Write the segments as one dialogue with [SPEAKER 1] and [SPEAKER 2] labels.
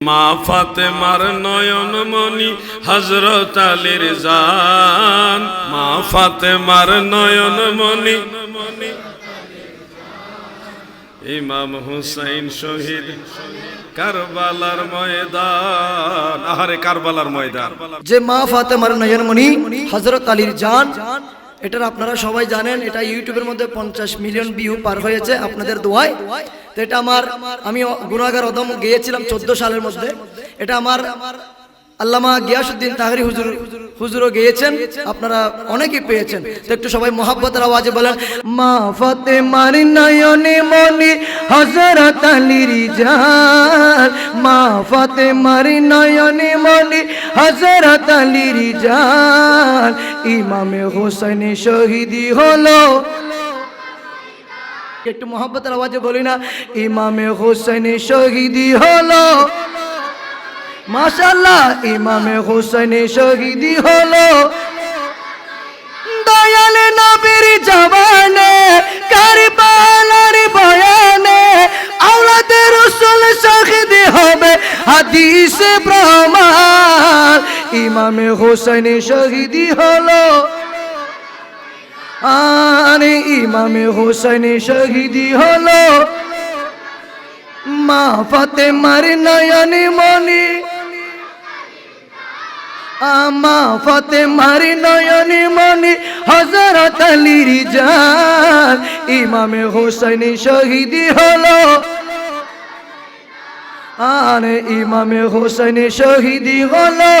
[SPEAKER 1] মা ফাতেমার নয়ন মনি হজরত আলীর জান। মা ফাতেমার নয়ন মনি ইমাম হুসাইন শহীদ কারবালার ময়দান। আহারে কারবালার ময়দান।
[SPEAKER 2] যে মা ফাতেমার নয়নমণি হজরত আলীর জান এটার আপনারা সবাই জানেন, এটা ইউটিউবের মধ্যে পঞ্চাশ মিলিয়ন ভিউ পার হয়েছে আপনাদের দোয়ায়। তো এটা আমার, আমি গুণাগার অদম গিয়েছিলাম চোদ্দ সালের মধ্যে। এটা আমার আল্লামা গিয়াসুদ্দিন তাহারি হুজুর, হুজুরও গিয়েছেন, আপনারা অনেকেই পেয়েছেন। তো একটু সবাই মোহাব্বতের আওয়াজে বলেন, মা ফাতেমার নয়নে মনি হজরত আলীর জান মা ফাতেমার নয়নে মনি হজরত আলীর জান ইমামে হোসেন শহীদি হলো। একটু মোহাব্বতের আওয়াজে বলি না, ইমামে হোসেন শহীদি হলো। মাশাল্লাহ ইমামে হোসেন শহীদি হলো। দয়ালে নবীর জবানে, কারবালার বয়ানে, আওলাদে রসুল শহীদ হবে হাদিসে প্রমাণ। ইমামে হোসেন শহীদি হলো। আরে ইমামে হোসেন শহীদি হলো। মা ফাতেমার নয়নে মনি আমা ফাতেমার নয়নে মনি হজরত আলীর জান। ইমামে হোসেন শহীদি হলো। আরে ইমামে হোসেন শহীদি হলো।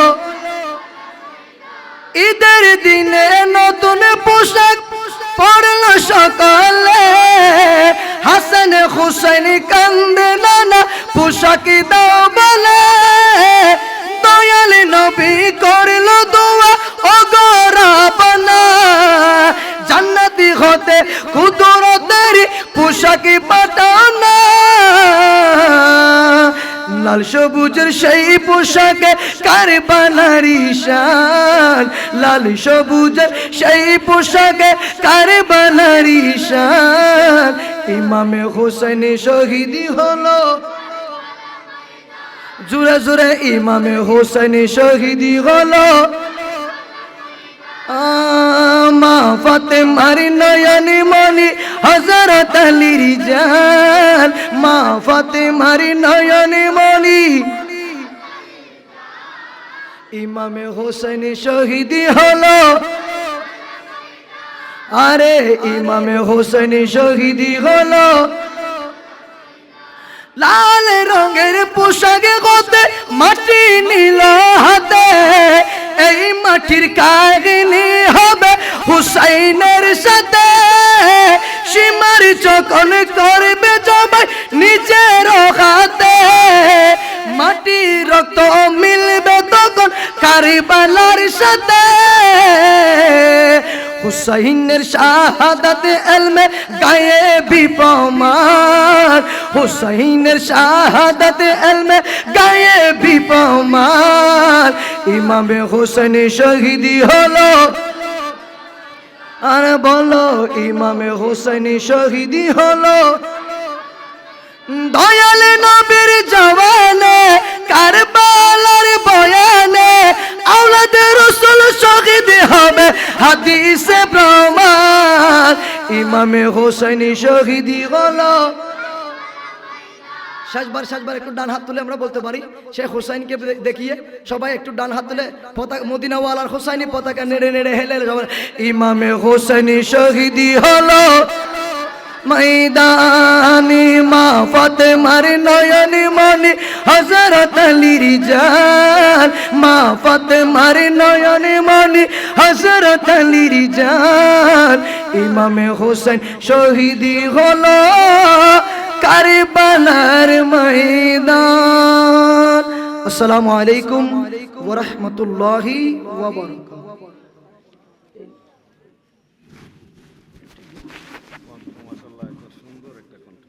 [SPEAKER 2] ঈদের দিনে নতুন পোশাক পড়ল সকালে। হাসান হুসেন কান্দে নানা পোশাক লাল সবুজের সেই পোশাকে কারবালার ঈশান। লাল সবুজের সেই পোশাকে কারবালার ঈশান। ইমামে হোসেন শহীদি হলো। জুড়ে জুড়ে ইমামে হোসেন শহীদি হলো। মা ফাতে মারি নয়নি মনি হজরত আলীর জান। মা ফাতে মারি নয়নি মনি ইমামে হোসেন শহীদি হলো। আরে ইমামে হোসেন শহীদি হলো। লাল রঙের পোশাকে গতে মাটি নীল হাতে। এই মাটির কাহিনী হবে হুসাইনের সাথে। সীমার যখন করবে জবাই নিজের হাতে, মাটি রক্ত মিলবে তখন কারিবালার সাথে। হুসাইনের শাহাদাত এলমে গায়ে বিপমান। হুসাইনের শাহাদাত এলমে গায়ে বিপমান। ইমামে হোসেন শহীদি হলো আর বলো, ইমামে হোসেনি শহীদি হলো। দয়াল নবীর জওয়ানে, কারবালার বয়ানে আওলাদ রসুল শহীদ হবে, হাদিসে প্রমাণ। ইমামে হোসেনি শহীদি হলো। শেষবার শেষবার একটু ডান হাত তুলে আমরা বলতে পারি। শেখ হুসাইনকে দেখিয়ে সবাই একটু ডান হাত তুলে পতাকা মদিনাওয়ালার হুসাইনি পতাকা নেড়ে নেড়ে হেলে ইমামে হোসেনি শহীদি হলো। ময়দানি মা ফাতেমার নয়নি মনি। হজরত আলীর জান, মা ফাতেমার নয়নি মনি। হজরত আলীর জান, ইমামে হোসেন শহীদি হলো। কারবালার ময়দান। আসসালামু আলাইকুম ওয়া রাহমাতুল্লাহি ওয়া বারাকাতুহু।